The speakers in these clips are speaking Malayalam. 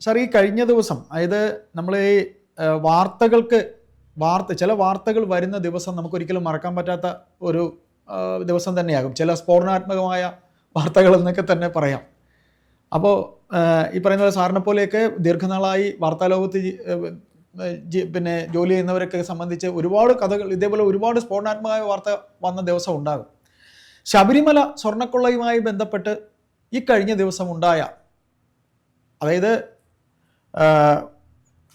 സാർ ഈ കഴിഞ്ഞ ദിവസം അതായത് നമ്മൾ ഈ വാർത്തകൾക്ക് വാർത്ത ചില വാർത്തകൾ വരുന്ന ദിവസം നമുക്ക് ഒരിക്കലും മറക്കാൻ പറ്റാത്ത ഒരു ദിവസം തന്നെയാകും. ചില സ്ഫോടനാത്മകമായ വാർത്തകൾ എന്നൊക്കെ തന്നെ പറയാം. അപ്പോൾ ഈ പറയുന്ന പോലെ സാറിനെ പോലെയൊക്കെ ദീർഘനാളായി വാർത്താലോകത്ത് പിന്നെ ജോലി ചെയ്യുന്നവരൊക്കെ സംബന്ധിച്ച് ഒരുപാട് കഥകൾ ഇതേപോലെ ഒരുപാട് സ്ഫോടനാത്മകമായ വാർത്ത വന്ന ദിവസം ഉണ്ടാകും. ശബരിമല സ്വർണക്കൊള്ളയുമായി ബന്ധപ്പെട്ട് ഈ കഴിഞ്ഞ ദിവസം ഉണ്ടായ അതായത്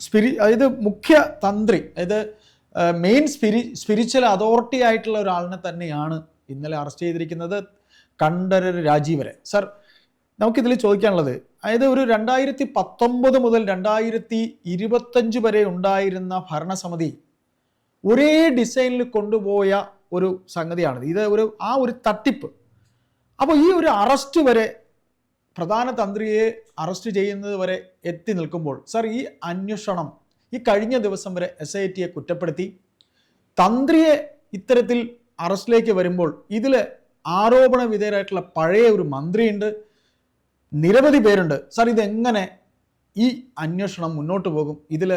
സ്പിരി അതായത് മുഖ്യ തന്ത്രി അതായത് മെയിൻ സ്പിരി സ്പിരിച്വൽ അതോറിറ്റി ആയിട്ടുള്ള ഒരാളിനെ തന്നെയാണ് ഇന്നലെ അറസ്റ്റ് ചെയ്തിരിക്കുന്നത് കണ്ഠരര് രാജീവരെ. സർ നമുക്കിതിൽ ചോദിക്കാനുള്ളത് അതായത് ഒരു രണ്ടായിരത്തി പത്തൊമ്പത് മുതൽ രണ്ടായിരത്തി ഇരുപത്തഞ്ച് വരെ ഉണ്ടായിരുന്ന ഭരണസമിതി ഒരേ ഡിസൈനിൽ കൊണ്ടുപോയ ഒരു സംഗതിയാണ് ഇത് ഒരു ആ ഒരു തട്ടിപ്പ്. അപ്പോൾ ഈ ഒരു അറസ്റ്റ് വരെ പ്രധാന തന്ത്രിയെ അറസ്റ്റ് ചെയ്യുന്നത് വരെ എത്തി നിൽക്കുമ്പോൾ സർ ഈ അന്വേഷണം ഈ കഴിഞ്ഞ ദിവസം വരെ എസ് ഐ ടിയെ കുറ്റപ്പെടുത്തി. തന്ത്രിയെ ഇത്തരത്തിൽ അറസ്റ്റിലേക്ക് വരുമ്പോൾ ഇതിൽ ആരോപണ വിധേയരായിട്ടുള്ള പഴയ ഒരു മന്ത്രിയുണ്ട്. നിരവധി പേരുണ്ട്. സർ ഇതെങ്ങനെ ഈ അന്വേഷണം മുന്നോട്ട് പോകും? ഇതിൽ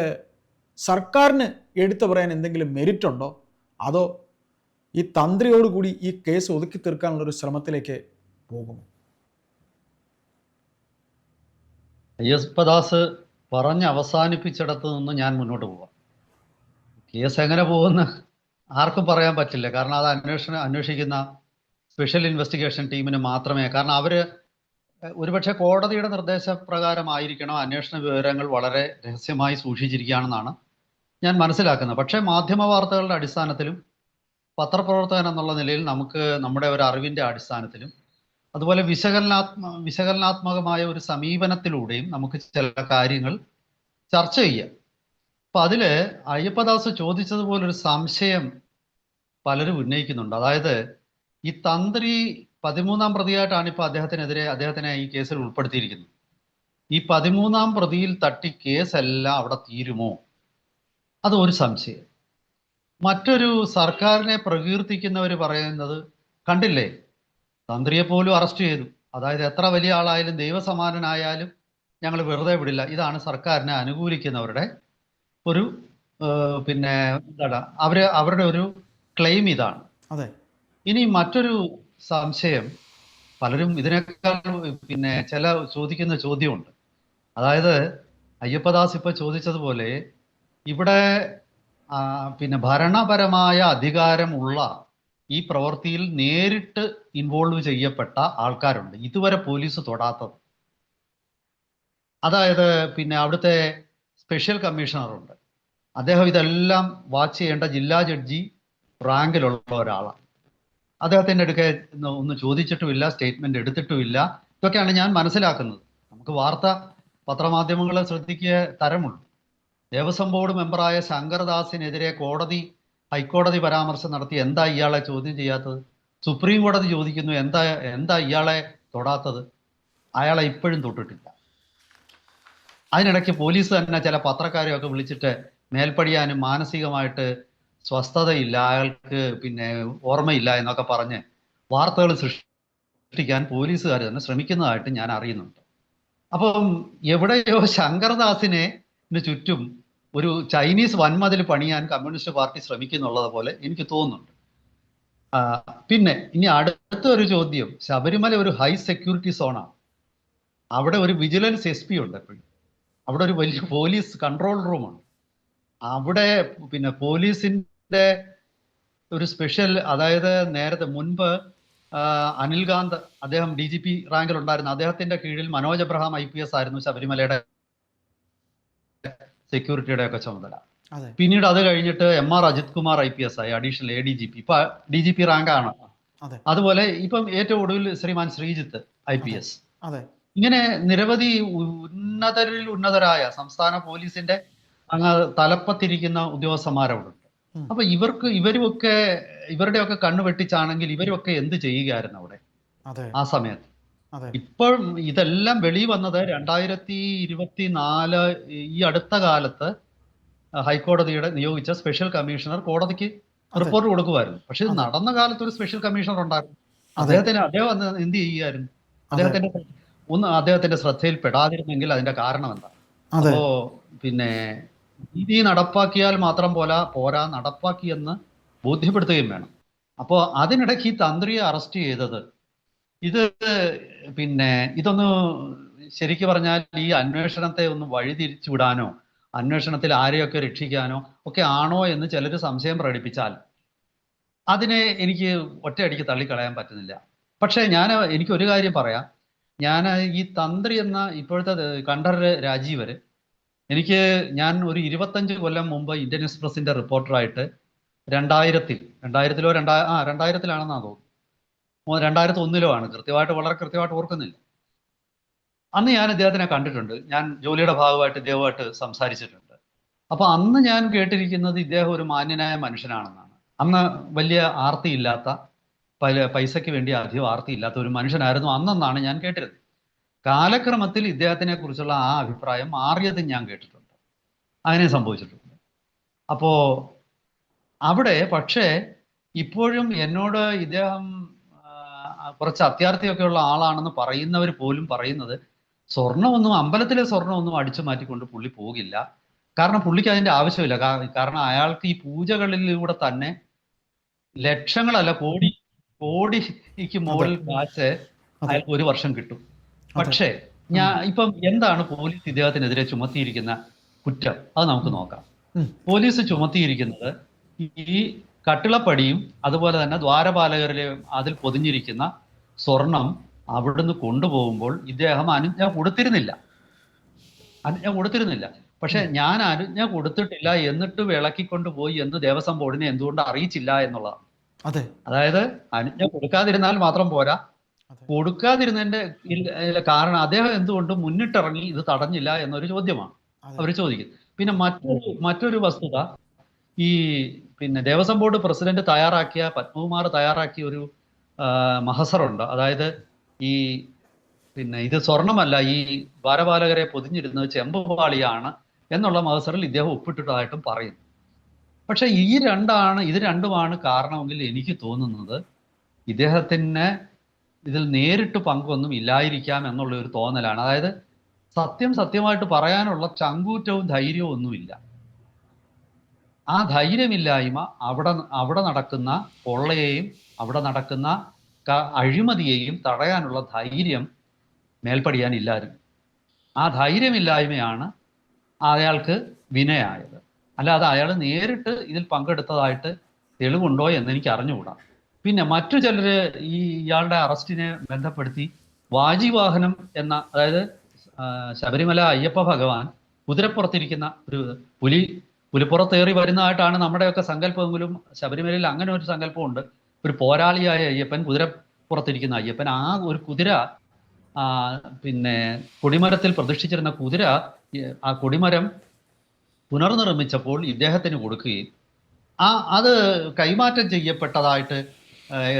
സർക്കാരിന് എടുത്തു പറയാൻ എന്തെങ്കിലും മെരിറ്റ് ഉണ്ടോ അതോ ഈ തന്ത്രിയോടുകൂടി ഈ കേസ് ഒതുക്കി തീർക്കാനുള്ളൊരു ശ്രമത്തിലേക്ക് പോകുമോ? അയ്യപ്പദാസ് പറഞ്ഞ് അവസാനിപ്പിച്ചിടത്ത് നിന്ന് ഞാൻ മുന്നോട്ട് പോവാം. കേസ് എങ്ങനെ പോകുന്ന ആർക്കും പറയാൻ പറ്റില്ല. കാരണം അത് അന്വേഷണം അന്വേഷിക്കുന്ന സ്പെഷ്യൽ ഇൻവെസ്റ്റിഗേഷൻ ടീമിന് മാത്രമേ. കാരണം അവർ ഒരുപക്ഷെ കോടതിയുടെ നിർദ്ദേശപ്രകാരമായിരിക്കണം അന്വേഷണ വിവരങ്ങൾ വളരെ രഹസ്യമായി സൂക്ഷിച്ചിരിക്കുകയാണെന്നാണ് ഞാൻ മനസ്സിലാക്കുന്നത്. പക്ഷേ മാധ്യമ വാർത്തകളുടെ അടിസ്ഥാനത്തിലും പത്രപ്രവർത്തകൻ എന്നുള്ള നിലയിൽ നമുക്ക് നമ്മുടെ ഒരു അറിവിന്റെ അടിസ്ഥാനത്തിലും അതുപോലെ വിശകലനാത്മ വിശകലനാത്മകമായ ഒരു സമീപനത്തിലൂടെയും നമുക്ക് ചില കാര്യങ്ങൾ ചർച്ച ചെയ്യാം. അപ്പൊ അതിൽ അയ്യപ്പദാസ് ചോദിച്ചതുപോലെ ഒരു സംശയം പലരും ഉന്നയിക്കുന്നുണ്ട്. അതായത് ഈ തന്ത്രി പതിമൂന്നാം പ്രതിയായിട്ടാണ് ഇപ്പൊ അദ്ദേഹത്തിനെതിരെ അദ്ദേഹത്തിനെ ഈ കേസിൽ ഉൾപ്പെടുത്തിയിരിക്കുന്നത്. ഈ പതിമൂന്നാം പ്രതിയിൽ തട്ടി കേസെല്ലാം അവിടെ തീരുമോ? അത് ഒരു സംശയം. മറ്റൊരു സർക്കാരിനെ പ്രകീർത്തിക്കുന്നവർ പറയുന്നത് കണ്ടില്ലേ? തന്ത്രിയെ പോലും അറസ്റ്റ് ചെയ്തു. അതായത് എത്ര വലിയ ആളായാലും ദൈവസമാനനായാലും ഞങ്ങൾ വെറുതെ വിടില്ല. ഇതാണ് സർക്കാരിനെ അനുകൂലിക്കുന്നവരുടെ ഒരു പിന്നെ എന്താണ് അവർ അവരുടെ ഒരു ക്ലെയിം ഇതാണ്. അതെ. ഇനി മറ്റൊരു സംശയം പലരും ഇതിനേക്കാൾ പിന്നെ ചില ചോദിക്കുന്ന ചോദ്യമുണ്ട്. അതായത് അയ്യപ്പദാസ് ഇപ്പൊ ചോദിച്ചതുപോലെ ഇവിടെ പിന്നെ ഭരണപരമായ അധികാരമുള്ള ഈ പ്രവൃത്തിയിൽ നേരിട്ട് ഇൻവോൾവ് ചെയ്യപ്പെട്ട ആൾക്കാരുണ്ട്. ഇതുവരെ പോലീസ് തൊടാത്തത്. അതായത് പിന്നെ അവിടുത്തെ സ്പെഷ്യൽ കമ്മീഷണറുണ്ട് അദ്ദേഹം ഇതെല്ലാം വാച്ച് ചെയ്യേണ്ട ജില്ലാ ജഡ്ജി റാങ്കിലുള്ള ഒരാളാണ്. അദ്ദേഹത്തിന്റെ അടുക്കെ ഒന്ന് ചോദിച്ചിട്ടുമില്ല സ്റ്റേറ്റ്മെന്റ് എടുത്തിട്ടുമില്ല. ഇതൊക്കെയാണ് ഞാൻ മനസ്സിലാക്കുന്നത്. നമുക്ക് വാർത്ത പത്രമാധ്യമങ്ങളെ ശ്രദ്ധിക്കുക തരമുള്ളൂ. ദേവസ്വം ബോർഡ് മെമ്പറായ ശങ്കർദാസിനെതിരെ കോടതി ഹൈക്കോടതി പരാമർശം നടത്തി എന്താ ഇയാളെ ചോദ്യം ചെയ്യാത്തത്? സുപ്രീം കോടതി ചോദിക്കുന്നു എന്താ എന്താ ഇയാളെ തൊടാത്തത്? അയാളെ ഇപ്പോഴും തൊട്ടിട്ടില്ല. അതിനിടയ്ക്ക് പോലീസ് തന്നെ ചില പത്രക്കാരെയൊക്കെ വിളിച്ചിട്ട് മേൽപ്പടിയാനും മാനസികമായിട്ട് സ്വസ്ഥതയില്ല അയാൾക്ക് പിന്നെ ഓർമ്മയില്ല എന്നൊക്കെ പറഞ്ഞ് വാർത്തകൾ സൃഷ്ടിക്കാൻ പോലീസുകാർ തന്നെ ശ്രമിക്കുന്നതായിട്ട് ഞാൻ അറിയുന്നുണ്ട്. അപ്പം എവിടെയോ ശങ്കർദാസിനെ ചുറ്റും ഒരു ചൈനീസ് വൻമതിൽ പണിയാൻ കമ്മ്യൂണിസ്റ്റ് പാർട്ടി ശ്രമിക്കുന്നുള്ളത് പോലെ എനിക്ക് തോന്നുന്നുണ്ട്. പിന്നെ ഇനി അടുത്ത ഒരു ചോദ്യം. ശബരിമല ഒരു ഹൈ സെക്യൂരിറ്റി സോണാണ്. അവിടെ ഒരു വിജിലൻസ് എസ് പി ഉണ്ട് എപ്പോഴും. അവിടെ ഒരു വലിയ പോലീസ് കൺട്രോൾ റൂമുണ്ട്. അവിടെ പിന്നെ പോലീസിന്റെ ഒരു സ്പെഷ്യൽ അതായത് നേരത്തെ മുൻപ് അനിൽകാന്ത് അദ്ദേഹം ഡി ജി പി റാങ്കിൽ ഉണ്ടായിരുന്നു അദ്ദേഹത്തിന്റെ കീഴിൽ Manoj Abraham I P S ആയിരുന്നു ശബരിമലയുടെ സെക്യൂരിറ്റിയുടെ ഒക്കെ ചുമതല പിന്നീട് അത് കഴിഞ്ഞിട്ട് M R Ajith Kumar I P S ആയി additional A D G P ഇപ്പൊ ഡി ജി പി റാങ്ക് ആണ്. അതെ. അതുപോലെ ഇപ്പം ഏറ്റവും ഒടുവിൽ Shriman Sreejith I P S. ഇങ്ങനെ നിരവധി ഉന്നതരിൽ ഉന്നതരായ സംസ്ഥാന പോലീസിന്റെ അങ്ങ് തലപ്പത്തിരിക്കുന്ന ഉദ്യോഗസ്ഥന്മാരവിടെ ഉണ്ട് അപ്പൊ ഇവർക്ക് ഇവരുമൊക്കെ ഇവരുടെയൊക്കെ കണ്ണു വെട്ടിച്ചാണെങ്കിൽ ഇവരുമൊക്കെ എന്ത് ചെയ്യുകയായിരുന്നു അവിടെ? ആ സമയത്ത്. ഇപ്പോൾ ഇതെല്ലാം വെളി വന്നത് രണ്ടായിരത്തി ഇരുപത്തി നാല് ഈ അടുത്ത കാലത്ത് ഹൈക്കോടതിയുടെ നിയോഗിച്ച സ്പെഷ്യൽ കമ്മീഷണർ കോടതിക്ക് റിപ്പോർട്ട് കൊടുക്കുമായിരുന്നു. പക്ഷെ ഇത് നടന്ന കാലത്ത് ഒരു സ്പെഷ്യൽ കമ്മീഷണർ ഉണ്ടായിരുന്നു. അദ്ദേഹത്തിന് അദ്ദേഹം എന്ത് ചെയ്യുമായിരുന്നു അദ്ദേഹത്തിന്റെ ഒന്ന് അദ്ദേഹത്തിന്റെ ശ്രദ്ധയിൽ പെടാതിരുന്നെങ്കിൽ അതിന്റെ കാരണം എന്താ? അപ്പോ പിന്നെ നീതി നടപ്പാക്കിയാൽ മാത്രം പോരാ പോരാ നടപ്പാക്കിയെന്ന് ബോധ്യപ്പെടുത്തുകയും വേണം. അപ്പോൾ അതിനിടയ്ക്ക് ഈ തന്ത്രിയെ അറസ്റ്റ് ചെയ്തത് ഇത് പിന്നെ ഇതൊന്ന് ശരിക്കു പറഞ്ഞാൽ ഈ അന്വേഷണത്തെ ഒന്ന് വഴിതിരിച്ചു വിടാനോ അന്വേഷണത്തിൽ ആരെയൊക്കെ രക്ഷിക്കാനോ ഒക്കെ ആണോ എന്ന് ചിലർ സംശയം പ്രകടിപ്പിച്ചാൽ അതിനെ എനിക്ക് ഒറ്റയടിക്ക് തള്ളിക്കളയാൻ പറ്റുന്നില്ല. പക്ഷേ ഞാൻ എനിക്ക് ഒരു കാര്യം പറയാം. ഞാൻ ഈ തന്ത്രി എന്ന ഇപ്പോഴത്തെ കണ്ടർ രാജീവർ എനിക്ക് ഞാൻ ഒരു ഇരുപത്തഞ്ച് കൊല്ലം മുമ്പ് ഇന്ത്യൻ എക്സ്പ്രസിന്റെ റിപ്പോർട്ടറായിട്ട് രണ്ടായിരത്തിൽ രണ്ടായിരത്തിലോ രണ്ടാ ആ രണ്ടായിരത്തിലാണെന്നാ തോന്നുന്നു. രണ്ടായിരത്തി ഒന്നിലോ ആണ് കൃത്യമായിട്ട് വളരെ കൃത്യമായിട്ട് ഓർക്കുന്നില്ല. അന്ന് ഞാൻ ഇദ്ദേഹത്തിനെ കണ്ടിട്ടുണ്ട്. ഞാൻ ജോലിയുടെ ഭാഗമായിട്ട് ഇദ്ദേഹമായിട്ട് സംസാരിച്ചിട്ടുണ്ട്. അപ്പൊ അന്ന് ഞാൻ കേട്ടിരിക്കുന്നത് ഇദ്ദേഹം ഒരു മാന്യനായ മനുഷ്യനാണെന്നാണ്. അന്ന് വലിയ ആർത്തിയില്ലാത്ത പല പൈസയ്ക്ക് വേണ്ടി അധികം ആർത്തിയില്ലാത്ത ഒരു മനുഷ്യനായിരുന്നു അന്നെന്നാണ് ഞാൻ കേട്ടിരുന്നത്. കാലക്രമത്തിൽ ഇദ്ദേഹത്തിനെ കുറിച്ചുള്ള ആ അഭിപ്രായം മാറിയത് ഞാൻ കേട്ടിട്ടുണ്ട്. അങ്ങനെ സംഭവിച്ചിട്ടുണ്ട്. അപ്പോ അവിടെ പക്ഷേ ഇപ്പോഴും എന്നോട് ഇദ്ദേഹം കുറച്ച് അത്യാർത്ഥിയൊക്കെ ഉള്ള ആളാണെന്ന് പറയുന്നവർ പോലും പറയുന്നത് സ്വർണമൊന്നും അമ്പലത്തിലെ സ്വർണമൊന്നും അടിച്ചു മാറ്റിക്കൊണ്ട് പുള്ളി പോകില്ല. കാരണം പുള്ളിക്ക് അതിന്റെ ആവശ്യമില്ല. കാരണം അയാൾക്ക് ഈ പൂജകളിലൂടെ തന്നെ ലക്ഷങ്ങളല്ല കോടി കോടിക്ക് മുകളിൽ കാശ് അയാൾക്ക് ഒരു വർഷം കിട്ടും. പക്ഷേ ഞാൻ ഇപ്പം എന്താണ് പോലീസ് ഇദ്ദേഹത്തിനെതിരെ ചുമത്തിയിരിക്കുന്ന കുറ്റം? അത് നമുക്ക് നോക്കാം. പോലീസ് ചുമത്തിയിരിക്കുന്നത് ഈ കട്ടിളപ്പടിയും അതുപോലെ തന്നെ ദ്വാരപാലകരിലെ അതിൽ പൊതിഞ്ഞിരിക്കുന്ന സ്വർണം അവിടുന്ന് കൊണ്ടുപോകുമ്പോൾ ഇദ്ദേഹം അനുജ്ഞ കൊടുത്തിരുന്നില്ല. അനുജ്ഞ കൊടുത്തിരുന്നില്ല. പക്ഷെ ഞാൻ അനുജ്ഞ കൊടുത്തിട്ടില്ല എന്നിട്ട് വിളക്കിക്കൊണ്ട് പോയി എന്ന് ദേവസ്വം ബോർഡിനെ എന്തുകൊണ്ട് അറിയിച്ചില്ല എന്നുള്ളതാണ്. അതെ. അതായത് അനുജ്ഞ കൊടുക്കാതിരുന്നാൽ മാത്രം പോരാ. കൊടുക്കാതിരുന്നതിന്റെ കാരണം അദ്ദേഹം എന്തുകൊണ്ട് മുന്നിട്ടിറങ്ങി ഇത് തടഞ്ഞില്ല എന്നൊരു ചോദ്യമാണ്. അവർ ചോദിക്കുന്നത് പിന്നെ മറ്റൊരു മറ്റൊരു വസ്തുത ഈ പിന്നെ ദേവസ്വം ബോർഡ് പ്രസിഡന്റ് തയ്യാറാക്കിയ പത്മകുമാർ തയ്യാറാക്കിയ ഒരു മഹസറുണ്ട്. അതായത് ഈ പിന്നെ ഇത് സ്വർണമല്ല ഈ ഭാരപാലകരെ പൊതിഞ്ഞിരുന്നത് ചെമ്പുപാളിയാണ് എന്നുള്ള മഹസറിൽ ഇദ്ദേഹം ഒപ്പിട്ടിട്ടതായിട്ടും പറയുന്നു. പക്ഷെ ഈ രണ്ടാണ് ഇത് രണ്ടുമാണ് കാരണമെങ്കിൽ എനിക്ക് തോന്നുന്നത് ഇദ്ദേഹത്തിന് ഇതിൽ നേരിട്ട് പങ്കൊന്നും ഇല്ലായിരിക്കാം എന്നുള്ള ഒരു തോന്നലാണ്. അതായത് സത്യം സത്യമായിട്ട് പറയാനുള്ള ചങ്കൂറ്റവും ധൈര്യവും ഒന്നുമില്ല. ആ ധൈര്യമില്ലായ്മ അവിടെ അവിടെ നടക്കുന്ന കൊള്ളയെയും അവിടെ നടക്കുന്ന അഴിമതിയെയും തടയാനുള്ള ധൈര്യം മേൽപ്പടിയാൻ ഇല്ലായിരുന്നു ആ ധൈര്യമില്ലായ്മയാണ് അയാൾക്ക് വിനയായത്. അല്ലാതെ അയാൾ നേരിട്ട് ഇതിൽ പങ്കെടുത്തതായിട്ട് തെളിവുണ്ടോ എന്ന് എനിക്ക് അറിഞ്ഞുകൂടാ പിന്നെ മറ്റു ചിലർ ഈ ഇയാളുടെ അറസ്റ്റിനെ ബന്ധപ്പെടുത്തി വാജിവാഹനം എന്ന അതായത് ശബരിമല അയ്യപ്പ ഭഗവാൻ കുതിരപ്പുറത്തിരിക്കുന്ന ഒരു പുലി പുലിപ്പുറത്തേറി വരുന്നതായിട്ടാണ് നമ്മുടെയൊക്കെ സങ്കല്പമെങ്കിലും ശബരിമലയിൽ അങ്ങനെ ഒരു സങ്കല്പമുണ്ട്. ഒരു പോരാളിയായ അയ്യപ്പൻ കുതിരപ്പുറത്തിരിക്കുന്ന അയ്യപ്പൻ ആ ഒരു കുതിര പിന്നെ കൊടിമരത്തിൽ പ്രതിഷ്ഠിച്ചിരുന്ന കുതിര ആ കൊടിമരം പുനർനിർമ്മിച്ചപ്പോൾ ഇദ്ദേഹത്തിന് കൊടുക്കുകയും ആ അത് കൈമാറ്റം ചെയ്യപ്പെട്ടതായിട്ട്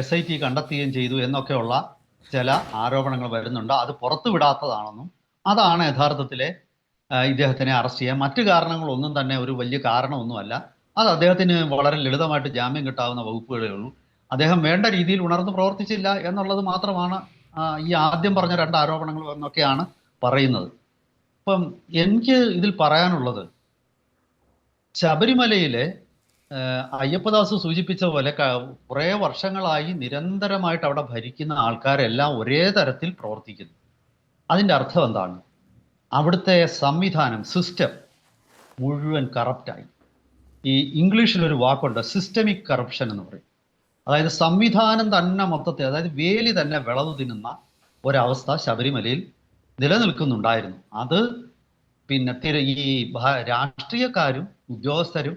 എസ് ഐ ടി കണ്ടെത്തുകയും ചെയ്തു എന്നൊക്കെയുള്ള ചില ആരോപണങ്ങൾ വരുന്നുണ്ട്. അത് പുറത്തുവിടാത്തതാണെന്നും അതാണ് യഥാർത്ഥത്തിലെ ഇദ്ദേഹത്തിനെ അറസ്റ്റ് ചെയ്യാൻ മറ്റു കാരണങ്ങളൊന്നും തന്നെ ഒരു വലിയ കാരണമൊന്നുമല്ല. അത് അദ്ദേഹത്തിന് വളരെ ലളിതമായിട്ട് ജാമ്യം കിട്ടാവുന്ന വകുപ്പുകളേ ഉള്ളൂ. അദ്ദേഹം വേണ്ട രീതിയിൽ ഉണർന്നു പ്രവർത്തിച്ചില്ല എന്നുള്ളത് മാത്രമാണ് ഈ ആദ്യം പറഞ്ഞ രണ്ട് ആരോപണങ്ങൾ എന്നൊക്കെയാണ് പറയുന്നത്. അപ്പം എനിക്ക് ഇതിൽ പറയാനുള്ളത് ശബരിമലയിലെ അയ്യപ്പദാസ് സൂചിപ്പിച്ച പോലെ കുറേ വർഷങ്ങളായി നിരന്തരമായിട്ട് അവിടെ ഭരിക്കുന്ന ആൾക്കാരെല്ലാം ഒരേ തരത്തിൽ പ്രവർത്തിക്കുന്നു. അതിന്റെ അർത്ഥം എന്താണ്? അവിടുത്തെ സംവിധാനം സിസ്റ്റം മുഴുവൻ കറപ്റ്റായി ഈ ഇംഗ്ലീഷിൽ ഒരു വാക്കുണ്ട് സിസ്റ്റമിക് കറപ്ഷൻ എന്ന് പറയും. അതായത് സംവിധാനം തന്നെ മൊത്തത്തിൽ അതായത് വേലി തന്നെ വിളവ് തിന്നുന്ന ഒരവസ്ഥ ശബരിമലയിൽ നിലനിൽക്കുന്നുണ്ടായിരുന്നു. അത് പിന്നെ തിര ഈ രാഷ്ട്രീയക്കാരും ഉദ്യോഗസ്ഥരും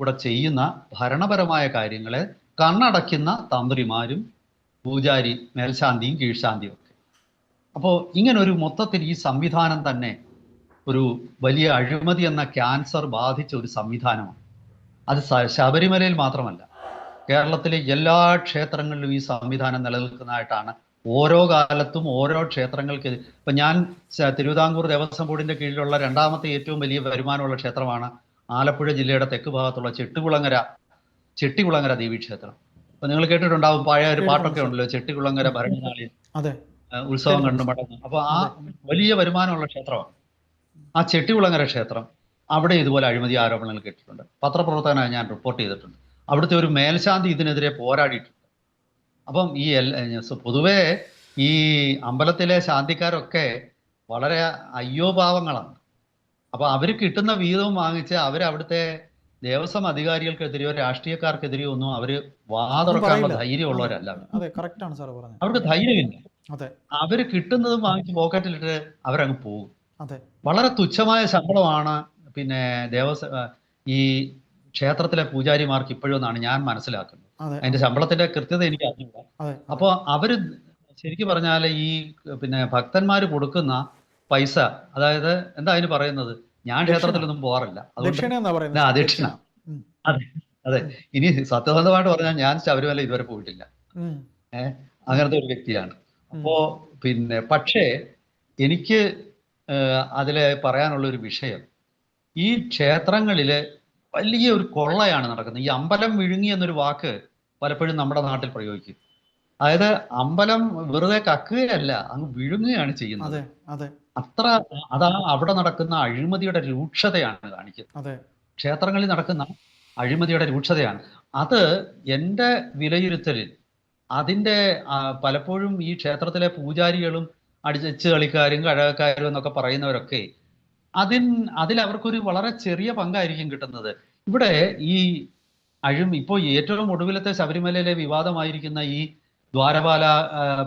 കൂടെ ചെയ്യുന്ന ഭരണപരമായ കാര്യങ്ങളെ കണ്ണടയ്ക്കുന്ന തന്ത്രിമാരും പൂജാരി മേൽശാന്തിയും കീഴ്ശാന്തിയും അപ്പോൾ ഇങ്ങനെ ഒരു മൊത്തത്തിൽ ഈ സംവിധാനം തന്നെ ഒരു വലിയ അഴിമതി എന്ന ക്യാൻസർ ബാധിച്ച ഒരു സംവിധാനമാണ്. അത് ശബരിമലയിൽ മാത്രമല്ല. കേരളത്തിലെ എല്ലാ ക്ഷേത്രങ്ങളിലും ഈ സംവിധാനം നിലനിൽക്കുന്നതായിട്ടാണ് ഓരോ കാലത്തും ഓരോ ക്ഷേത്രങ്ങൾക്ക് ഇപ്പൊ ഞാൻ തിരുവിതാംകൂർ ദേവസ്വം ബോർഡിന്റെ കീഴിലുള്ള രണ്ടാമത്തെ ഏറ്റവും വലിയ വരുമാനമുള്ള ക്ഷേത്രമാണ് ആലപ്പുഴ ജില്ലയുടെ തെക്ക് ഭാഗത്തുള്ള ചെട്ടികുളങ്ങര ചെട്ടികുളങ്ങര ദേവീക്ഷേത്രം അപ്പൊ നിങ്ങൾ കേട്ടിട്ടുണ്ടാവും പഴയ ഒരു പാട്ടൊക്കെ ഉണ്ടല്ലോ ചെട്ടികുളങ്ങര ഭരണനാളിൽ ഉത്സവം കണ്ടു മടങ്ങും. അപ്പോൾ ആ വലിയ വരുമാനമുള്ള ക്ഷേത്രമാണ്. ആ ചെട്ടികുളങ്ങര ക്ഷേത്രം. അവിടെ ഇതുപോലെ അഴിമതി ആരോപണങ്ങൾ കേട്ടിട്ടുണ്ട്. പത്രപ്രവർത്തകനായി ഞാൻ റിപ്പോർട്ട് ചെയ്തിട്ടുണ്ട്. അവിടുത്തെ ഒരു മേൽശാന്തി ഇതിനെതിരെ പോരാടിയിട്ടുണ്ട്. അപ്പം ഈ എൽ- പൊതുവേ ഈ അമ്പലത്തിലെ ശാന്തിക്കാരൊക്കെ വളരെ അയ്യോ അയ്യോഭാവങ്ങളാണ് അപ്പോൾ അവർ കിട്ടുന്ന വീതവും വാങ്ങിച്ച് അവർ അവിടുത്തെ ദേവസ്വം അധികാരികൾക്കെതിരെയോ രാഷ്ട്രീയക്കാർക്കെതിരെയോ ഒന്നും അവർ വാതുറക്കാനുള്ള. ധൈര്യമുള്ളവരല്ല. അവർക്ക് ധൈര്യമില്ല. അവർ കിട്ടുന്നതും വാങ്ങിച്ച് പോക്കറ്റിലിട്ട് അവരങ്ങ് പോകും. വളരെ തുച്ഛമായ ശമ്പളമാണ് പിന്നെ ദേവസ്വ ഈ ക്ഷേത്രത്തിലെ പൂജാരിമാർക്ക് ഇപ്പോഴും എന്നാണ് ഞാൻ മനസ്സിലാക്കുന്നത്. അതെ. അതിന്റെ ശമ്പളത്തിന്റെ കൃത്യത എനിക്ക് അറിഞ്ഞില്ല അപ്പൊ അപ്പോൾ അവർ ശരിക്കും പറഞ്ഞാൽ ഈ പിന്നെ ഭക്തന്മാര് കൊടുക്കുന്ന പൈസ അതായത് എന്താ അതിന് പറയുന്നത്? ഞാൻ ക്ഷേത്രത്തിലൊന്നും പോകാറില്ല. അതുകൊണ്ട് ആ, ദക്ഷിണ. അതെ അതെ. ഇനി സത്യസന്ധമായിട്ട് പറഞ്ഞാൽ ഞാൻ ശബരിമല ഇതുവരെ പോയിട്ടില്ല. ഏഹ് അങ്ങനത്തെ ഒരു വ്യക്തിയാണ്. അപ്പോ പിന്നെ പക്ഷേ എനിക്ക് അതിൽ അതിൽ പറയാനുള്ള ഒരു വിഷയം. ഈ ക്ഷേത്രങ്ങളിൽ വലിയ ഒരു കൊള്ളയാണ് നടക്കുന്നത്. ഈ അമ്പലം വിഴുങ്ങി എന്നൊരു വാക്ക് പലപ്പോഴും നമ്മുടെ നാട്ടിൽ പ്രയോഗിക്കും. അതായത് അമ്പലം വെറുതെ കക്കുകയല്ല അങ്ങ് വിഴുങ്ങുകയാണ് ചെയ്യുന്നത്. അതെ അതെ. അത്ര അതാ അവിടെ നടക്കുന്ന അഴിമതിയുടെ രൂക്ഷതയാണ് കാണിക്കുന്നത്. ക്ഷേത്രങ്ങളിൽ നടക്കുന്ന അഴിമതിയുടെ രൂക്ഷതയാണ്. അത് എന്റെ വിലയിരുത്തലിൽ അതിന്റെ ആ, പലപ്പോഴും ഈ ക്ഷേത്രത്തിലെ പൂജാരികളും അടിച്ച് കളിക്കാരും കഴകക്കാരും എന്നൊക്കെ പറയുന്നവരൊക്കെ അതിൻ അതിൽ അവർക്കൊരു വളരെ ചെറിയ പങ്കായിരിക്കും കിട്ടുന്നത്. ഇവിടെ ഈ അഴിം ഇപ്പോൾ ഏറ്റവും ഒടുവിലത്തെ ശബരിമലയിലെ വിവാദമായിരിക്കുന്ന ഈ ദ്വാരപാല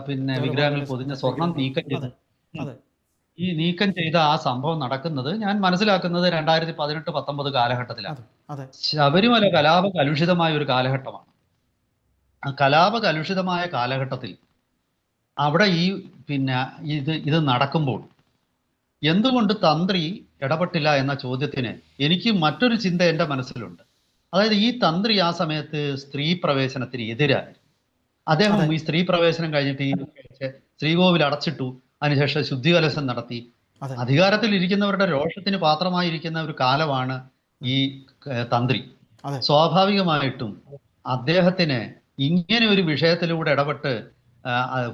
പിന്നെ വിഗ്രഹങ്ങൾ പൊതിഞ്ഞ സ്വർണം നീക്കം ചെയ്ത്. ഈ നീക്കം ചെയ്ത ആ സംഭവം നടക്കുന്നത് ഞാൻ മനസ്സിലാക്കുന്നത് രണ്ടായിരത്തി പതിനെട്ട് പത്തൊമ്പത് കാലഘട്ടത്തിലാണ്. ശബരിമല കലാപ കലുഷിതമായ ഒരു കാലഘട്ടമാണ്. കലാപ കലുഷിതമായ കാലഘട്ടത്തിൽ അവിടെ ഈ പിന്നെ ഇത് ഇത് നടക്കുമ്പോൾ എന്തുകൊണ്ട് തന്ത്രി ഇടപെട്ടില്ല എന്ന ചോദ്യത്തിന് എനിക്ക് മറ്റൊരു ചിന്ത എന്റെ മനസ്സിലുണ്ട്. അതായത് ഈ തന്ത്രി ആ സമയത്ത് സ്ത്രീ പ്രവേശനത്തിന് എതിരായിരുന്നു അദ്ദേഹം ഈ സ്ത്രീ പ്രവേശനം കഴിഞ്ഞിട്ട് ഈ ശ്രീകോവിൽ അടച്ചിട്ടു. അതിനുശേഷം ശുദ്ധികലശം നടത്തി. അധികാരത്തിൽ ഇരിക്കുന്നവരുടെ രോഷത്തിന് പാത്രമായിരിക്കുന്ന ഒരു കാലമാണ് ഈ തന്ത്രി. സ്വാഭാവികമായിട്ടും അദ്ദേഹത്തിന് ഇങ്ങനെ ഒരു വിഷയത്തിലൂടെ ഇടപെട്ട്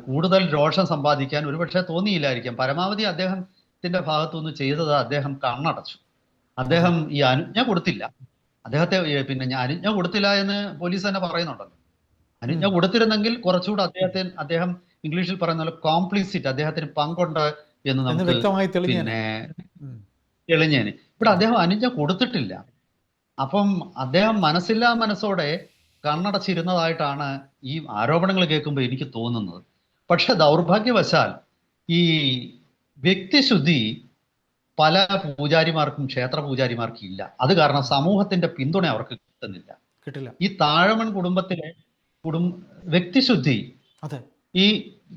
കൂടുതൽ രോഷം സമ്പാദിക്കാൻ ഒരുപക്ഷെ തോന്നിയില്ലായിരിക്കാം. പരമാവധി അദ്ദേഹത്തിന്റെ ഭാഗത്തുനിന്ന് ചെയ്തത് അദ്ദേഹം കണ്ണടച്ചു. അദ്ദേഹം ഈ അനുജ്ഞ കൊടുത്തില്ല. അദ്ദേഹത്തെ പിന്നെ ഞാൻ അനുജ്ഞ കൊടുത്തില്ല എന്ന് പോലീസ് തന്നെ പറയുന്നുണ്ടല്ലോ. അനുജ്ഞ കൊടുത്തിരുന്നെങ്കിൽ കുറച്ചുകൂടെ അദ്ദേഹത്തെ അദ്ദേഹം ഇംഗ്ലീഷിൽ പറയുന്ന പോലെ കോംപ്ലിസിറ്റ് അദ്ദേഹത്തിന് പങ്കുണ്ട് എന്ന് നമുക്ക് പിന്നെ. തെളിഞ്ഞേന്. ഇവിടെ അദ്ദേഹം അനുജ്ഞ കൊടുത്തിട്ടില്ല. അപ്പം അദ്ദേഹം മനസ്സില്ലാ മനസ്സോടെ കണ്ണടച്ചിരുന്നതായിട്ടാണ് ഈ ആരോപണങ്ങൾ കേൾക്കുമ്പോൾ എനിക്ക് തോന്നുന്നത്. പക്ഷെ ദൗർഭാഗ്യവശാൽ ഈ വ്യക്തിശുദ്ധി പല പൂജാരിമാർക്കും ക്ഷേത്ര പൂജാരിമാർക്കും ഇല്ല. അത് കാരണം സമൂഹത്തിന്റെ പിന്തുണ അവർക്ക് കിട്ടുന്നില്ല. കിട്ടില്ല. ഈ താഴമൺ കുടുംബത്തിലെ കുടും വ്യക്തിശുദ്ധി അതെ. ഈ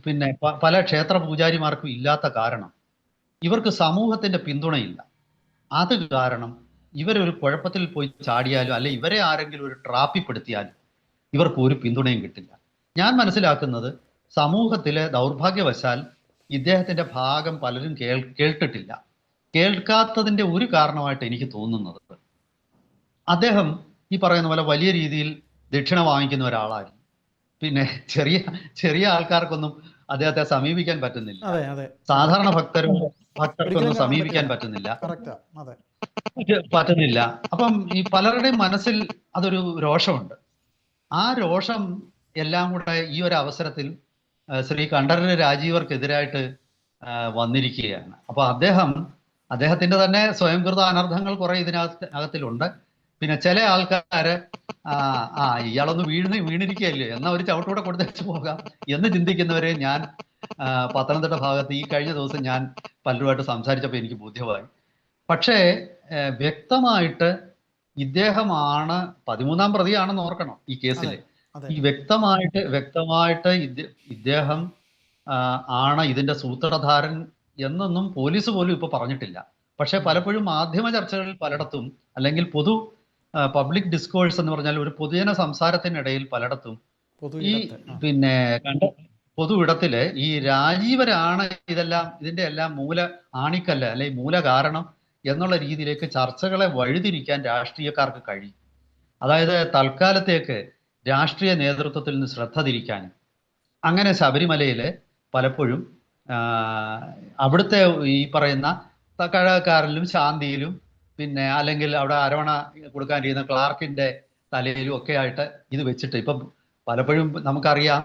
പിന്നെ പല ക്ഷേത്ര പൂജാരിമാർക്കും ഇല്ലാത്ത കാരണം ഇവർക്ക് സമൂഹത്തിന്റെ പിന്തുണയില്ല. അത് കാരണം ഇവരൊരു കുഴപ്പത്തിൽ പോയി ചാടിയാലും അല്ലെ ഇവരെ ആരെങ്കിലും ഒരു ട്രാപ്പിപ്പെടുത്തിയാലും ഇവർക്ക് ഒരു പിന്തുണയും കിട്ടില്ല. ഞാൻ മനസ്സിലാക്കുന്നത് സമൂഹത്തിലെ ദൗർഭാഗ്യവശാൽ ഇദ്ദേഹത്തിന്റെ ഭാഗം പലരും കേൾ കേട്ടിട്ടില്ല കേൾക്കാത്തതിന്റെ ഒരു കാരണമായിട്ട് എനിക്ക് തോന്നുന്നത് അദ്ദേഹം ഈ പറയുന്ന പോലെ വലിയ രീതിയിൽ ദക്ഷിണ വാങ്ങിക്കുന്ന ഒരാളായിരുന്നു പിന്നെ ചെറിയ ചെറിയ ആൾക്കാർക്കൊന്നും അദ്ദേഹത്തെ സമീപിക്കാൻ പറ്റുന്നില്ല. സാധാരണ ഭക്തരും ഭക്തർക്കൊന്നും സമീപിക്കാൻ. പറ്റുന്നില്ല. പറ്റുന്നില്ല. അപ്പം ഈ പലരുടെയും മനസ്സിൽ അതൊരു രോഷമുണ്ട്. ആ രോഷം എല്ലാം കൂടെ ഈ ഒരു അവസരത്തിൽ ശ്രീ കണ്ഠരന് രാജീവർക്കെതിരായിട്ട് വന്നിരിക്കുകയാണ്. അപ്പൊ അദ്ദേഹം അദ്ദേഹത്തിന്റെ തന്നെ സ്വയംകൃത അനർത്ഥങ്ങൾ കുറെ ഇതിനകത്ത് അകത്തിലുണ്ട്. പിന്നെ ചില ആൾക്കാര് ആ ആ ഇയാളൊന്ന് വീണ് വീണിരിക്കുകയല്ലേ എന്നാ ഒരു ചവിട്ടൂടെ കൊടുത്തേച്ച് പോകാം എന്ന് ചിന്തിക്കുന്നവരെ ഞാൻ പത്തനംതിട്ട ഭാഗത്ത് ഈ കഴിഞ്ഞ ദിവസം ഞാൻ പലരുമായിട്ട് സംസാരിച്ചപ്പോൾ എനിക്ക് ബോധ്യമായി. പക്ഷേ വ്യക്തമായിട്ട് ഇദ്ദേഹമാണ് പതിമൂന്നാം പ്രതിയാണെന്ന് ഓർക്കണം ഈ കേസിൽ ഈ വ്യക്തമായിട്ട് വ്യക്തമായിട്ട് ഇദ്ദേഹം ആണ് ഇതിന്റെ സൂത്രധാരൻ എന്നൊന്നും പോലീസ് പോലും ഇപ്പൊ പറഞ്ഞിട്ടില്ല. പക്ഷെ പലപ്പോഴും മാധ്യമ ചർച്ചകളിൽ പലയിടത്തും അല്ലെങ്കിൽ പൊതു പബ്ലിക് ഡിസ്കോഴ്സ് എന്ന് പറഞ്ഞാൽ ഒരു പൊതുജന സംസാരത്തിനിടയിൽ പലയിടത്തും ഈ പിന്നെ കണ്ട പൊതു ഇടത്തിൽ ഈ രാജീവരാണ് ഇതെല്ലാം ഇതിന്റെ എല്ലാം മൂല ആണിക്കല്ല അല്ലെ മൂല കാരണം എന്നുള്ള രീതിയിലേക്ക് ചർച്ചകളെ വഴിതിരിക്കാൻ രാഷ്ട്രീയക്കാർക്ക് കഴിയും. അതായത് തൽക്കാലത്തേക്ക് രാഷ്ട്രീയ നേതൃത്വത്തിൽ നിന്ന് ശ്രദ്ധ തിരിക്കാനും അങ്ങനെ ശബരിമലയിൽ പലപ്പോഴും അവിടുത്തെ ഈ പറയുന്ന കഴകക്കാരിലും ശാന്തിയിലും പിന്നെ അല്ലെങ്കിൽ അവിടെ അരവണ കൊടുക്കാനിരിക്കുന്ന ക്ലാർക്കിന്റെ തലയിലും ഒക്കെ ആയിട്ട് ഇത് വെച്ചിട്ട് ഇപ്പം പലപ്പോഴും നമുക്കറിയാം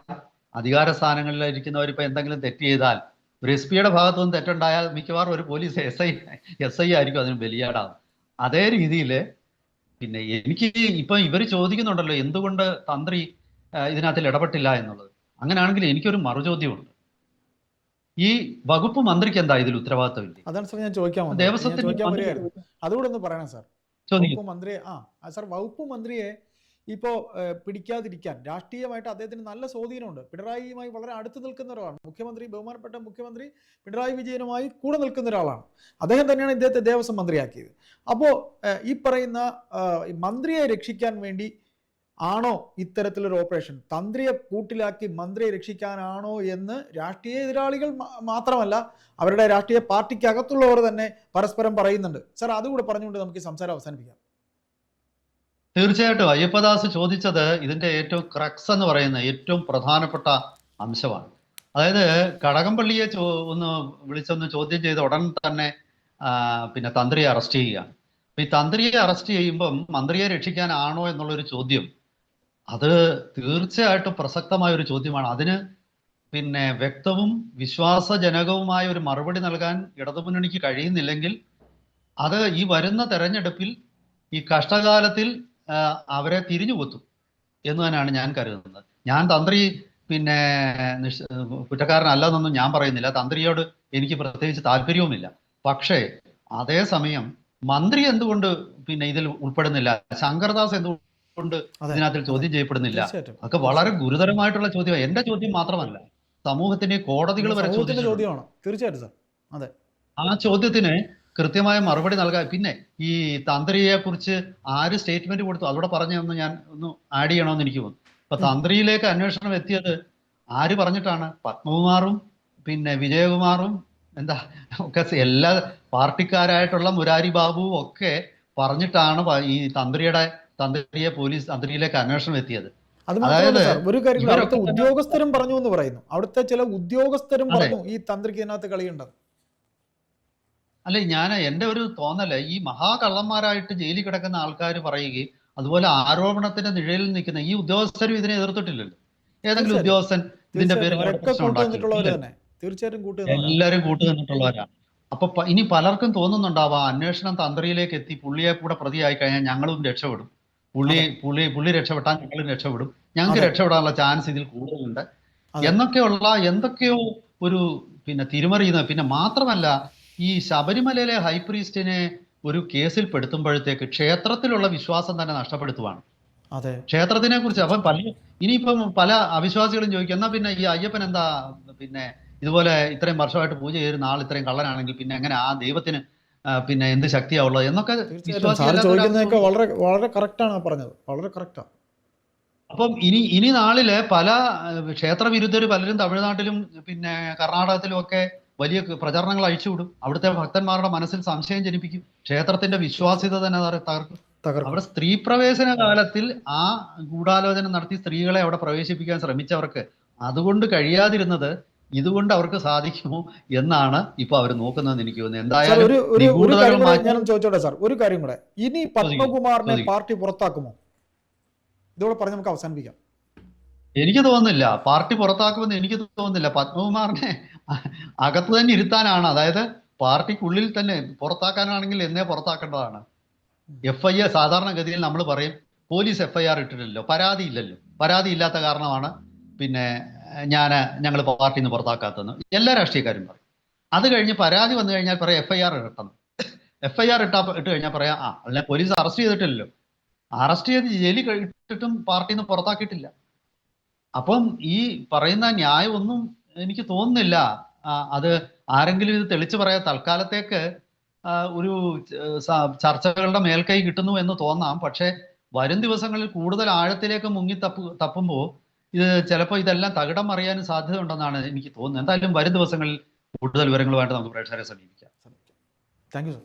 അധികാര സ്ഥാനങ്ങളിൽ ഇരിക്കുന്നവർ ഇപ്പൊ എന്തെങ്കിലും തെറ്റ് ചെയ്താൽ ഒരു എസ് പിയുടെ ഭാഗത്തു നിന്ന് തെറ്റുണ്ടായാൽ മിക്കവാറും ഒരു police S I S I ആയിരിക്കും അതിന് ബലിയാടാവും അതേ രീതിയിൽ പിന്നെ എനിക്ക് ഇപ്പൊ ഇവർ ചോദിക്കുന്നുണ്ടല്ലോ എന്തുകൊണ്ട് തന്ത്രി ഇതിനകത്തിൽ ഇടപെട്ടില്ല എന്നുള്ളത്. അങ്ങനെയാണെങ്കിൽ എനിക്കൊരു മറുചോദ്യമുണ്ട്. ഈ വകുപ്പ് മന്ത്രിക്ക് എന്താ ഇതിൽ ഉത്തരവാദിത്തമില്ല അതാണ് സാർ ഞാൻ ചോദിക്കാൻ ദേവസ്വത്തിന് അതുകൂടെ ഒന്ന് പറയണം സാർ. വകുപ്പ് മന്ത്രി ആ ആ, സാർ വകുപ്പ് മന്ത്രിയെ ഇപ്പോ പിടിക്കാതിരിക്കാൻ രാഷ്ട്രീയമായിട്ട് അദ്ദേഹത്തിന് നല്ല സ്വാധീനമുണ്ട്. പിണറായിയുമായി വളരെ അടുത്ത് നിൽക്കുന്ന ഒരാളാണ്. മുഖ്യമന്ത്രി ബഹുമാനപ്പെട്ട മുഖ്യമന്ത്രി പിണറായി വിജയനുമായി കൂടെ നിൽക്കുന്ന ഒരാളാണ്. അദ്ദേഹം തന്നെയാണ് ഇദ്ദേഹത്തെ ദേവസ്വം മന്ത്രിയാക്കിയത്. അപ്പോൾ ഈ പറയുന്ന മന്ത്രിയെ രക്ഷിക്കാൻ വേണ്ടി ആണോ ഇത്തരത്തിലൊരു ഓപ്പറേഷൻ? തന്ത്രിയെ കൂട്ടിലാക്കി മന്ത്രിയെ രക്ഷിക്കാനാണോ എന്ന് രാഷ്ട്രീയ എതിരാളികൾ മാത്രമല്ല അവരുടെ രാഷ്ട്രീയ പാർട്ടിക്കകത്തുള്ളവർ തന്നെ പരസ്പരം പറയുന്നുണ്ട്. സാർ അതുകൂടെ പറഞ്ഞുകൊണ്ട് നമുക്ക് സംസാരം അവസാനിപ്പിക്കാം. തീർച്ചയായിട്ടും. അയ്യപ്പദാസ് ചോദിച്ചത് ഇതിന്റെ ഏറ്റവും ക്രക്സ് എന്ന് പറയുന്ന ഏറ്റവും പ്രധാനപ്പെട്ട അംശമാണ്. അതായത് കടകംപള്ളിയെ ചോ ഒന്ന് വിളിച്ചൊന്ന് ചോദ്യം ചെയ്ത് ഉടൻ തന്നെ പിന്നെ തന്ത്രിയെ അറസ്റ്റ് ചെയ്യുകയാണ്. ഈ തന്ത്രിയെ അറസ്റ്റ് ചെയ്യുമ്പം മന്ത്രിയെ രക്ഷിക്കാനാണോ എന്നുള്ളൊരു ചോദ്യം അത് തീർച്ചയായിട്ടും പ്രസക്തമായ ഒരു ചോദ്യമാണ്. അതിന് പിന്നെ വ്യക്തവും വിശ്വാസജനകവുമായ ഒരു മറുപടി നൽകാൻ ഇടതുമുന്നണിക്ക് കഴിയുന്നില്ലെങ്കിൽ അത് ഈ വരുന്ന തെരഞ്ഞെടുപ്പിൽ ഈ കഷ്ടകാലത്തിൽ അവരെ തിരിഞ്ഞു കൊത്തും എന്ന് തന്നെയാണ് ഞാൻ കരുതുന്നത്. ഞാൻ തന്ത്രി പിന്നെ നിഷ് കുറ്റക്കാരനല്ലെന്നൊന്നും ഞാൻ പറയുന്നില്ല. തന്ത്രിയോട് എനിക്ക് പ്രത്യേകിച്ച് താല്പര്യവുമില്ല. പക്ഷേ അതേസമയം മന്ത്രി എന്തുകൊണ്ട് പിന്നെ ഇതിൽ ഉൾപ്പെടുന്നില്ല? ശങ്കർദാസ് എന്തുകൊണ്ട് അതെ. ഇതിനകത്തിൽ ചോദ്യം ചെയ്യപ്പെടുന്നില്ല. അതൊക്കെ വളരെ ഗുരുതരമായിട്ടുള്ള ചോദ്യമാണ് എന്റെ ചോദ്യം മാത്രമല്ല സമൂഹത്തിന്റെ കോടതികൾ വരെ ചോദ്യമാണ്. തീർച്ചയായിട്ടും സാർ. ആ ചോദ്യത്തിന് കൃത്യമായ മറുപടി നൽകാൻ പിന്നെ ഈ തന്ത്രിയെ കുറിച്ച് ആര് സ്റ്റേറ്റ്മെന്റ് കൊടുത്തു? അതോടെ പറഞ്ഞതെന്ന് ഞാൻ ഒന്ന് ആഡ് ചെയ്യണമെന്ന് എനിക്ക് തോന്നുന്നു. ഇപ്പൊ തന്ത്രിയിലേക്ക് അന്വേഷണം എത്തിയത് ആര് പറഞ്ഞിട്ടാണ്? പത്മകുമാറും പിന്നെ വിജയകുമാറും എന്താ ഒക്കെ എല്ലാ പാർട്ടിക്കാരായിട്ടുള്ള മുരാരി ബാബുവും ഒക്കെ പറഞ്ഞിട്ടാണ് ഈ തന്ത്രിയുടെ തന്ത്രിയെ പോലീസ് തന്ത്രിയിലേക്ക് അന്വേഷണം എത്തിയത്. അത് മാത്രമല്ല അതായത് ഒരു കാര്യം അവിടുത്തെ ഉദ്യോഗസ്ഥരും പറഞ്ഞു എന്ന് പറയുന്നു. അവിടുത്തെ ചില ഉദ്യോഗസ്ഥരും പറഞ്ഞു ഈ തന്ത്രിക്ക് ഇതിനകത്ത് കളിയുണ്ടെന്ന്. അല്ലെ ഞാൻ എന്റെ ഒരു തോന്നൽ ഈ മഹാകള്ളന്മാരായിട്ട് ജയിലിൽ കിടക്കുന്ന ആൾക്കാർ പറയുകയും അതുപോലെ ആരോപണത്തിന്റെ നിഴലിൽ നിൽക്കുന്ന ഈ ഉദ്യോഗസ്ഥരും ഇതിനെ എതിർത്തിട്ടില്ലല്ലോ. ഏതെങ്കിലും ഉദ്യോഗസ്ഥൻ ഇതിന്റെ പേരിൽ തീർച്ചയായിട്ടും. എല്ലാവരും കൂട്ടുനിന്നിട്ടുള്ളവരാണ് അപ്പൊ ഇനി പലർക്കും തോന്നുന്നുണ്ടാവാം അന്വേഷണം തന്ത്രിയിലേക്ക് എത്തി പുള്ളിയെ കൂടെ പ്രതിയായി കഴിഞ്ഞാൽ ഞങ്ങളും രക്ഷപ്പെടും. പുള്ളി പുള്ളി പുള്ളി രക്ഷപ്പെട്ടാൽ ഞങ്ങളും രക്ഷപ്പെടും. ഞങ്ങൾക്ക്. രക്ഷപ്പെടാനുള്ള ചാൻസ് ഇതിൽ കൂടുതലുണ്ട്. എന്നൊക്കെയുള്ള എന്തൊക്കെയോ ഒരു പിന്നെ തിരിമറിയുന്നത് പിന്നെ മാത്രമല്ല ഈ ശബരിമലയിലെ ഹൈപ്രീസ്റ്റിനെ ഒരു കേസിൽ പെടുത്തുമ്പോഴത്തേക്ക് ക്ഷേത്രത്തിലുള്ള വിശ്വാസം തന്നെ നഷ്ടപ്പെടുത്തുവാണ്. അതെ. ക്ഷേത്രത്തിനെ കുറിച്ച് അപ്പം പല ഇനിയിപ്പം പല അവിശ്വാസികളും ചോദിക്കും എന്നാ പിന്നെ ഈ അയ്യപ്പൻ എന്താ? പിന്നെ ഇതുപോലെ ഇത്രയും വർഷമായിട്ട് പൂജ ചെയ്തിരുന്ന ആൾ ഇത്രയും കള്ളനാണെങ്കിൽ പിന്നെ എങ്ങനെ? ആ ദൈവത്തിന് പിന്നെ എന്ത് ശക്തിയാ ഉള്ളത് എന്നൊക്കെ ചോദിക്കുന്നതൊക്കെ വളരെ വളരെ കറക്റ്റാണ് പറഞ്ഞത്. വളരെ കറക്റ്റാണ് അപ്പം ഇനി ഇനി നാളിൽ പല ക്ഷേത്ര ക്ഷേത്രവിരുദ്ധർ പലരും തമിഴ്നാട്ടിലും പിന്നെ കർണാടകത്തിലും ഒക്കെ വലിയ പ്രചരണങ്ങൾ അഴിച്ചുവിടും അവിടുത്തെ ഭക്തന്മാരുടെ മനസ്സിൽ സംശയം ജനിപ്പിക്കും. ക്ഷേത്രത്തിന്റെ വിശ്വാസ്യത തന്നെ തകർ- തകർക്കും. തകർക്കും. അവിടെ സ്ത്രീ പ്രവേശന കാലത്തിൽ ആ ഗൂഢാലോചന നടത്തി സ്ത്രീകളെ അവിടെ പ്രവേശിപ്പിക്കാൻ ശ്രമിച്ചവർക്ക് അതുകൊണ്ട് കഴിയാതിരുന്നത് ഇതുകൊണ്ട് അവർക്ക് സാധിക്കുമോ എന്നാണ് ഇപ്പൊ അവർ നോക്കുന്നതെന്ന് എനിക്ക് തോന്നുന്നത് എന്തായാലും ഒരു ഒരു ഒരു കാര്യം കൂടെ ചോദിച്ചോട്ടെ സാർ? ഒരു കാര്യം കൂടെ. ഇനി പത്മകുമാറിനെ പാർട്ടി പുറത്താക്കുമോ? ഇതോടെ പറഞ്ഞ് നമുക്ക് അവസാനിപ്പിക്കാം. എനിക്ക് തോന്നുന്നില്ല. പാർട്ടി പുറത്താക്കുമെന്ന് എനിക്ക് തോന്നുന്നില്ല. പത്മകുമാറിനെ അകത്ത് തന്നെ ഇരുത്താനാണ്. അതായത് പാർട്ടിക്കുള്ളിൽ തന്നെ പുറത്താക്കാനാണെങ്കിൽ എന്നെ പുറത്താക്കേണ്ടതാണ്. എഫ് ഐ ആർ സാധാരണഗതിയിൽ നമ്മൾ പറയും പോലീസ് എഫ് ഐ ആർ ഇട്ടിട്ടില്ലല്ലോ പരാതി ഇല്ലല്ലോ പരാതി ഇല്ലാത്ത കാരണമാണ്. പിന്നെ ഞാൻ ഞങ്ങൾ പാർട്ടിയിൽ നിന്ന് പുറത്താക്കാത്തതെന്ന് എല്ലാ രാഷ്ട്രീയക്കാരും പറയും. അത് കഴിഞ്ഞ് പരാതി വന്നു കഴിഞ്ഞാൽ പറയാം എഫ് ഐ ആർ ഇട്ടെന്ന് എഫ് ഐ ആർ ഇട്ടാ ഇട്ട് കഴിഞ്ഞാൽ പറയാം ആ അല്ലെ പോലീസ് അറസ്റ്റ് ചെയ്തിട്ടില്ലല്ലോ. അറസ്റ്റ് ചെയ്ത് ജയിലിൽ കഴിഞ്ഞിട്ടും പാർട്ടിയിൽ നിന്ന് പുറത്താക്കിയിട്ടില്ല. അപ്പം ഈ പറയുന്ന ന്യായമൊന്നും എനിക്ക് തോന്നുന്നില്ല. അത് ആരെങ്കിലും ഇത് തെളിച്ചു പറയാ തൽക്കാലത്തേക്ക് ഒരു ചർച്ചകളുടെ മേൽക്കൈ കിട്ടുന്നു എന്ന് തോന്നാം. പക്ഷേ വരും ദിവസങ്ങളിൽ കൂടുതൽ ആഴത്തിലേക്ക് മുങ്ങി തപ്പു തപ്പുമ്പോൾ ഇത് ചിലപ്പോൾ ഇതെല്ലാം തകിടം അറിയാനും സാധ്യതയുണ്ടെന്നാണ് എനിക്ക് തോന്നുന്നത്. എന്തായാലും വരും ദിവസങ്ങളിൽ കൂടുതൽ വിവരങ്ങളുമായിട്ട് നമുക്ക് പ്രേക്ഷകരെ സമീപിക്കാം. Thank you sir